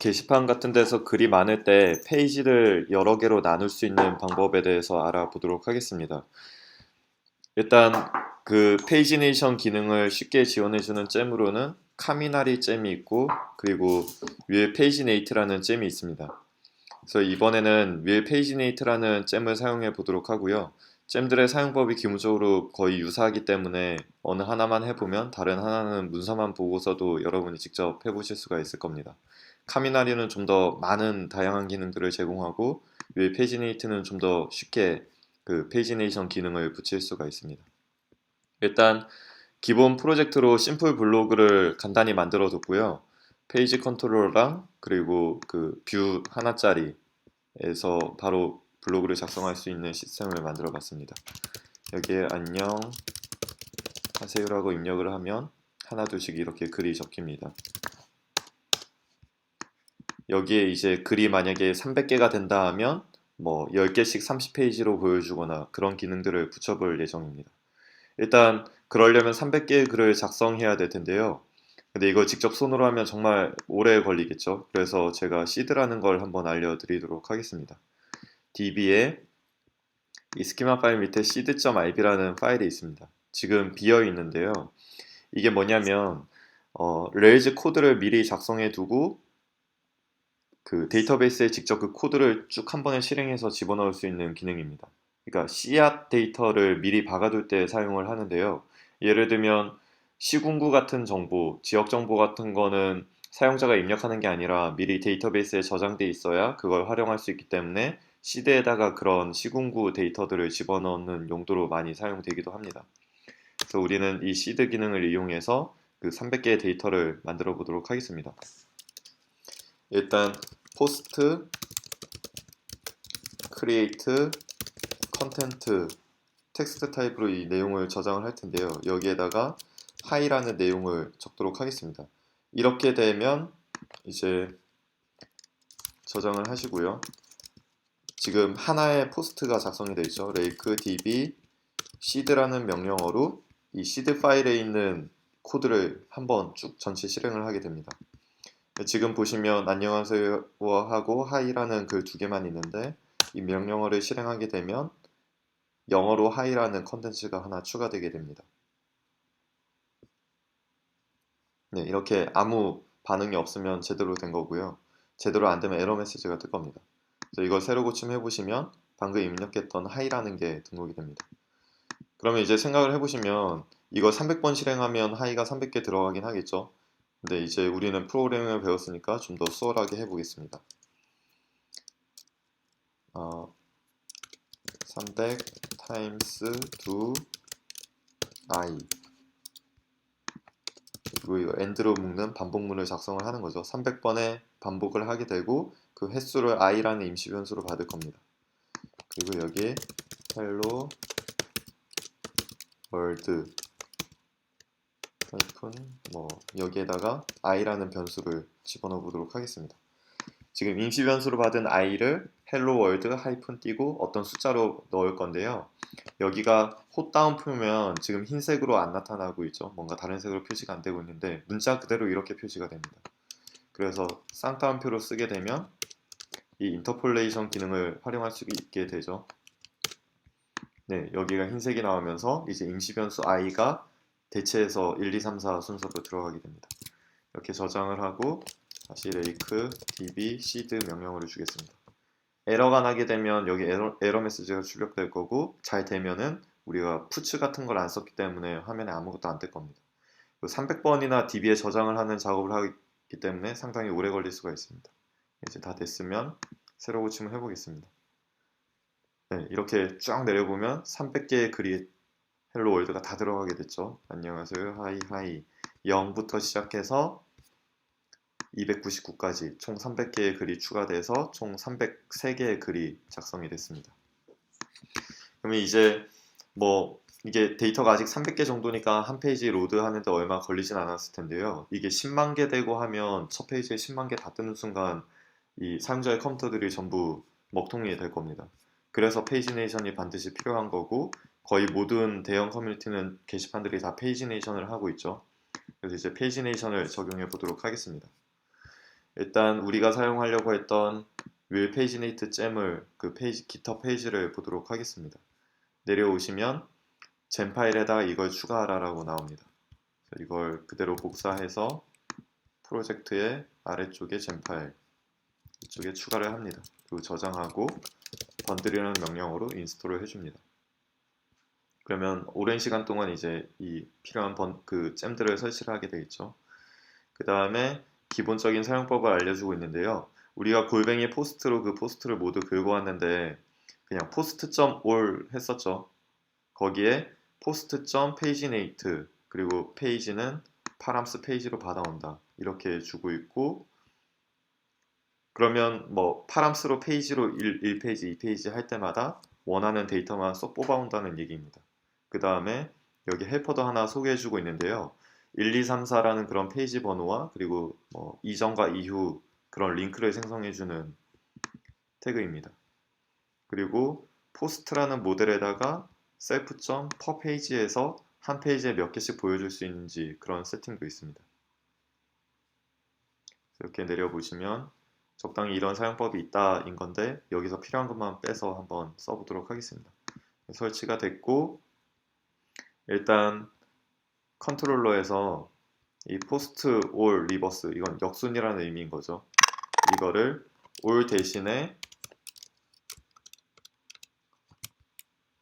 게시판 같은 데서 글이 많을 때 페이지를 여러 개로 나눌 수 있는 방법에 대해서 알아보도록 하겠습니다. 일단 그 페이지네이션 기능을 쉽게 지원해주는 잼으로는 카미나리 잼이 있고 그리고 위에 페이지네이트라는 잼이 있습니다. 그래서 이번에는 위에 페이지네이트라는 잼을 사용해 보도록 하고요. 잼들의 사용법이 기본적으로 거의 유사하기 때문에 어느 하나만 해보면 다른 하나는 문서만 보고서도 여러분이 직접 해보실 수가 있을 겁니다. 카미나리는 좀 더 많은 다양한 기능들을 제공하고 위에 페이지네이트는 좀 더 쉽게 그 페이지네이션 기능을 붙일 수가 있습니다. 일단 기본 프로젝트로 심플 블로그를 간단히 만들어 뒀고요. 페이지 컨트롤러랑 그리고 그 뷰 하나짜리에서 바로 블로그를 작성할 수 있는 시스템을 만들어 봤습니다. 여기에 안녕 하세요라고 입력을 하면 하나 둘씩 이렇게 글이 적힙니다. 여기에 이제 글이 만약에 300개가 된다 하면 뭐 10개씩 30페이지로 보여주거나 그런 기능들을 붙여볼 예정입니다. 일단 그러려면 300개의 글을 작성해야 될 텐데요. 근데 이거 직접 손으로 하면 정말 오래 걸리겠죠. 그래서 제가 시드라는 걸 한번 알려드리도록 하겠습니다. db에 이 스키마 파일 밑에 seed.ib라는 파일이 있습니다. 지금 비어 있는데요. 이게 뭐냐면 어, 레일즈 코드를 미리 작성해 두고 그 데이터베이스에 직접 그 코드를 쭉 한 번에 실행해서 집어넣을 수 있는 기능입니다. 그러니까 씨앗 데이터를 미리 박아둘 때 사용을 하는데요. 예를 들면 시군구 같은 정보, 지역 정보 같은 거는 사용자가 입력하는 게 아니라 미리 데이터베이스에 저장돼 있어야 그걸 활용할 수 있기 때문에 시드에다가 그런 시군구 데이터들을 집어넣는 용도로 많이 사용되기도 합니다. 그래서 우리는 이 시드 기능을 이용해서 그 300개의 데이터를 만들어 보도록 하겠습니다. 일단 포스트 크리에이트 컨텐트 텍스트 타입으로 이 내용을 저장을 할 텐데요. 여기에다가 하이라는 내용을 적도록 하겠습니다. 이렇게 되면 이제 저장을 하시고요. 지금 하나의 포스트가 작성이 되어 있죠. rake db seed라는 명령어로 이 seed 파일에 있는 코드를 한번 쭉 전체 실행을 하게 됩니다. 지금 보시면 안녕하세요 하고 하이라는 글 두 개만 있는데 이 명령어를 실행하게 되면 영어로 하이라는 컨텐츠가 하나 추가되게 됩니다. 네, 이렇게 아무 반응이 없으면 제대로 된 거고요. 제대로 안 되면 에러 메시지가 뜰 겁니다. 그래서 이걸 새로 고침해 보시면 방금 입력했던 하이라는 게 등록이 됩니다. 그러면 이제 생각을 해보시면 이거 300번 실행하면 하이가 300개 들어가긴 하겠죠. 근데 이제 우리는 프로그래밍을 배웠으니까 좀 더 수월하게 해보겠습니다. 어, 300 times 2 i 그리고 이거 end로 묶는 반복문을 작성을 하는 거죠. 300번의 반복을 하게 되고 그 횟수를 i라는 임시 변수로 받을 겁니다. 그리고 여기에 hello world 하이 픈뭐 여기에다가 i라는 변수를 집어넣어 보도록 하겠습니다. 지금 임시 변수로 받은 i를 hello world 하이픈 띄고 어떤 숫자로 넣을 건데요. 여기가 헛다운 풀면 지금 흰색으로 안 나타나고 있죠. 뭔가 다른 색으로 표시가 안 되고 있는데 문자 그대로 이렇게 표시가 됩니다. 그래서 쌍따옴표로 쓰게 되면 이 인터폴레이션 기능을 활용할 수 있게 되죠. 네, 여기가 흰색이 나오면서 이제 임시 변수 i가 대체해서 1, 2, 3, 4 순서로 들어가게 됩니다. 이렇게 저장을 하고 다시 rake db seed 명령어를 주겠습니다. 에러가 나게 되면 여기 에러, 에러 메시지가 출력될 거고 잘 되면은 우리가 푸츠 같은 걸 안 썼기 때문에 화면에 아무것도 안 뜰 겁니다. 300번이나 db에 저장을 하는 작업을 하기 때문에 상당히 오래 걸릴 수가 있습니다. 이제 다 됐으면 새로 고침을 해보겠습니다. 네, 이렇게 쫙 내려보면 300개의 글이 헬로 월드가 다 들어가게 됐죠. 안녕하세요. 하이 하이. 0부터 시작해서 299까지 총 300개의 글이 추가돼서 총 303개의 글이 작성이 됐습니다. 그러면 이제 뭐 이게 데이터가 아직 300개 정도니까 한 페이지 로드 하는데 얼마 걸리진 않았을 텐데요. 이게 10만 개 되고 하면 첫 페이지에 10만 개 다 뜨는 순간 이 사용자의 컴퓨터들이 전부 먹통이 될 겁니다. 그래서 페이지네이션이 반드시 필요한 거고 거의 모든 대형 커뮤니티는 게시판들이 다 페이지네이션을 하고 있죠. 그래서 이제 페이지네이션을 적용해 보도록 하겠습니다. 일단 우리가 사용하려고 했던 윌 페이지네이트 잼을 그 페이지 기터 페이지를 보도록 하겠습니다. 내려오시면 젠 파일에다가 이걸 추가하라라고 나옵니다. 이걸 그대로 복사해서 프로젝트의 아래쪽에 젠 파일 이쪽에 추가를 합니다. 그리고 저장하고 번들이라는 명령어로 인스톨을 해줍니다. 그러면 오랜 시간 동안 이제 이 필요한 번, 그 잼들을 설치를 하게 되겠죠. 그 다음에 기본적인 사용법을 알려주고 있는데요. 우리가 골뱅이 포스트로 그 포스트를 모두 긁어왔는데 그냥 post.all 했었죠. 거기에 post.paginate 그리고 페이지는 파람스 페이지로 받아온다. 이렇게 주고 있고 그러면 뭐 파람스로 페이지로 1, 1페이지, 2페이지 할 때마다 원하는 데이터만 쏙 뽑아온다는 얘기입니다. 그 다음에 여기 헬퍼도 하나 소개해주고 있는데요. 1, 2, 3, 4라는 그런 페이지 번호와 그리고 뭐 이전과 이후 그런 링크를 생성해주는 태그입니다. 그리고 포스트라는 모델에다가 self.perpage에서 한 페이지에 몇 개씩 보여줄 수 있는지 그런 세팅도 있습니다. 이렇게 내려보시면 적당히 이런 사용법이 있다인 건데 여기서 필요한 것만 빼서 한번 써보도록 하겠습니다. 설치가 됐고 일단 컨트롤러에서 이 포스트 올 리버스 이건 역순이라는 의미인 거죠. 이거를 올 대신에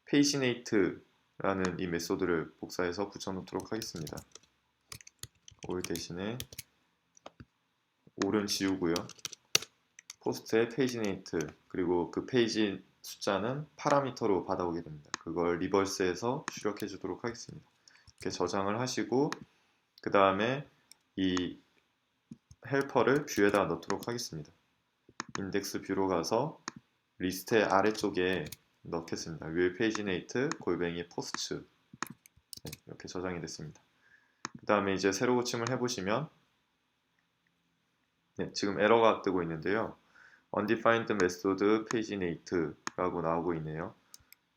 페이시네이트라는 이 메소드를 복사해서 붙여놓도록 하겠습니다. 올 대신에 올은 지우고요. 포스트의 페이지네이트 그리고 그 페이지 숫자는 파라미터로 받아오게 됩니다. 그걸 리버스해서 출력해 주도록 하겠습니다. 이렇게 저장을 하시고 그 다음에 이 헬퍼를 뷰에다 넣도록 하겠습니다. 인덱스 뷰로 가서 리스트의 아래쪽에 넣겠습니다. 윌 페이지네이트 골뱅이 포스트 네, 이렇게 저장이 됐습니다. 그 다음에 이제 새로 고침을 해보시면 네, 지금 에러가 뜨고 있는데요. undefined method paginate 라고 나오고 있네요.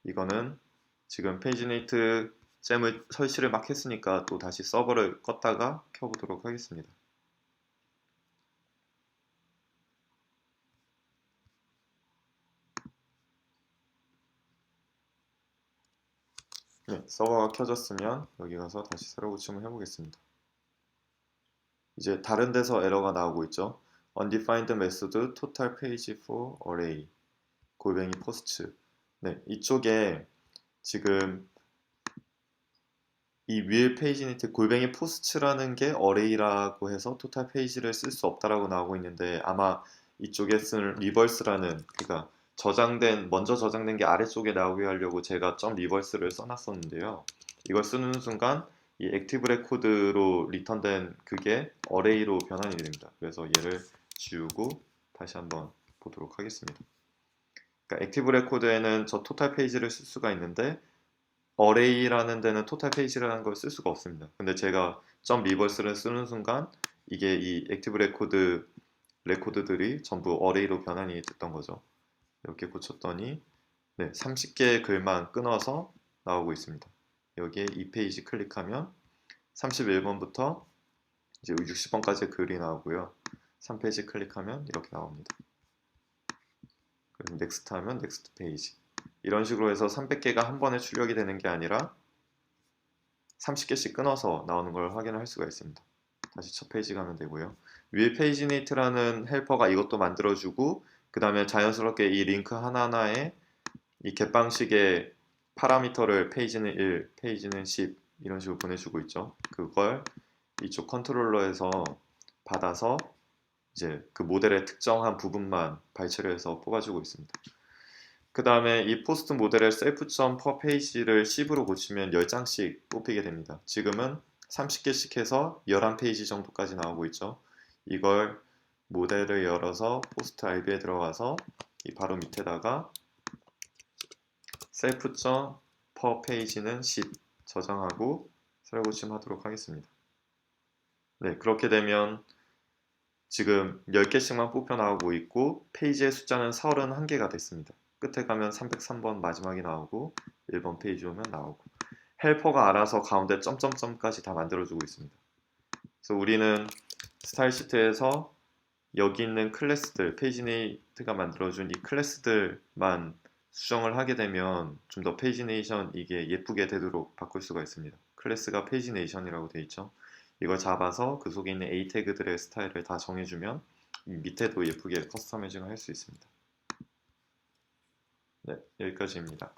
이거는 지금 paginate 잼을 설치를 막 했으니까 또 다시 서버를 껐다가 켜보도록 하겠습니다. 네, 서버가 켜졌으면 여기 가서 다시 새로 고침을 해보겠습니다. 이제 다른 데서 에러가 나오고 있죠. undefined method total page for array 골뱅이 포스트 네, 이쪽에 지금 이윌 페이지니트 골뱅이 포스트라는 게 어레이라고 해서 토탈 페이지를 쓸 수 없다라고 나오고 있는데 아마 이쪽에 쓴 리버스라는 그러니까 저장된 먼저 저장된 게 아래쪽에 나오게 하려고 제가 점 리버스를 써놨었는데요. 이걸 쓰는 순간 이 액티브 레코드로 리턴된 그게 어레이로 변환이 됩니다. 그래서 얘를 지우고 다시 한번 보도록 하겠습니다. 그러니까 액티브 레코드에는 저 토탈 페이지를 쓸 수가 있는데 어레이라는 데는 토탈 페이지라는 걸 쓸 수가 없습니다. 근데 제가 점 리버스를 쓰는 순간 이게 이 액티브 레코드 레코드들이 전부 어레이로 변환이 됐던 거죠. 이렇게 고쳤더니 네, 30개의 글만 끊어서 나오고 있습니다. 여기에 이 페이지 클릭하면 31번부터 이제 60번까지 글이 나오고요. 3페이지 클릭하면 이렇게 나옵니다. 그럼 넥스트 하면 넥스트 페이지. 이런 식으로 해서 300개가 한 번에 출력이 되는 게 아니라 30개씩 끊어서 나오는 걸 확인할 수가 있습니다. 다시 첫 페이지 가면 되고요. 위에 페이지네이트라는 헬퍼가 이것도 만들어주고 그 다음에 자연스럽게 이 링크 하나하나에 이 겟방식의 파라미터를 페이지는 1, 페이지는 10 이런 식으로 보내주고 있죠. 그걸 이쪽 컨트롤러에서 받아서 이제 그 모델의 특정한 부분만 발췌해서 뽑아주고 있습니다. 그 다음에 이 포스트 모델의 셀프.per 페이지를 10으로 고치면 10장씩 뽑히게 됩니다. 지금은 30개씩 해서 11페이지 정도까지 나오고 있죠. 이걸 모델을 열어서 포스트 IB에 들어가서 이 바로 밑에다가 셀프.per 페이지는 10 저장하고 새로 고침하도록 하겠습니다. 네, 그렇게 되면 지금 10개씩만 뽑혀 나오고 있고 페이지의 숫자는 31개가 됐습니다. 끝에 가면 303번 마지막에 나오고 1번 페이지 오면 나오고 헬퍼가 알아서 가운데 점점점까지 다 만들어주고 있습니다. 그래서 우리는 스타일 시트에서 여기 있는 클래스들, 페이지네이트가 만들어준 이 클래스들만 수정을 하게 되면 좀 더 페이지네이션 이게 예쁘게 되도록 바꿀 수가 있습니다. 클래스가 페이지네이션이라고 되어 있죠. 이걸 잡아서 그 속에 있는 A 태그들의 스타일을 다 정해주면 이 밑에도 예쁘게 커스터마이징을 할 수 있습니다. 네, 여기까지입니다.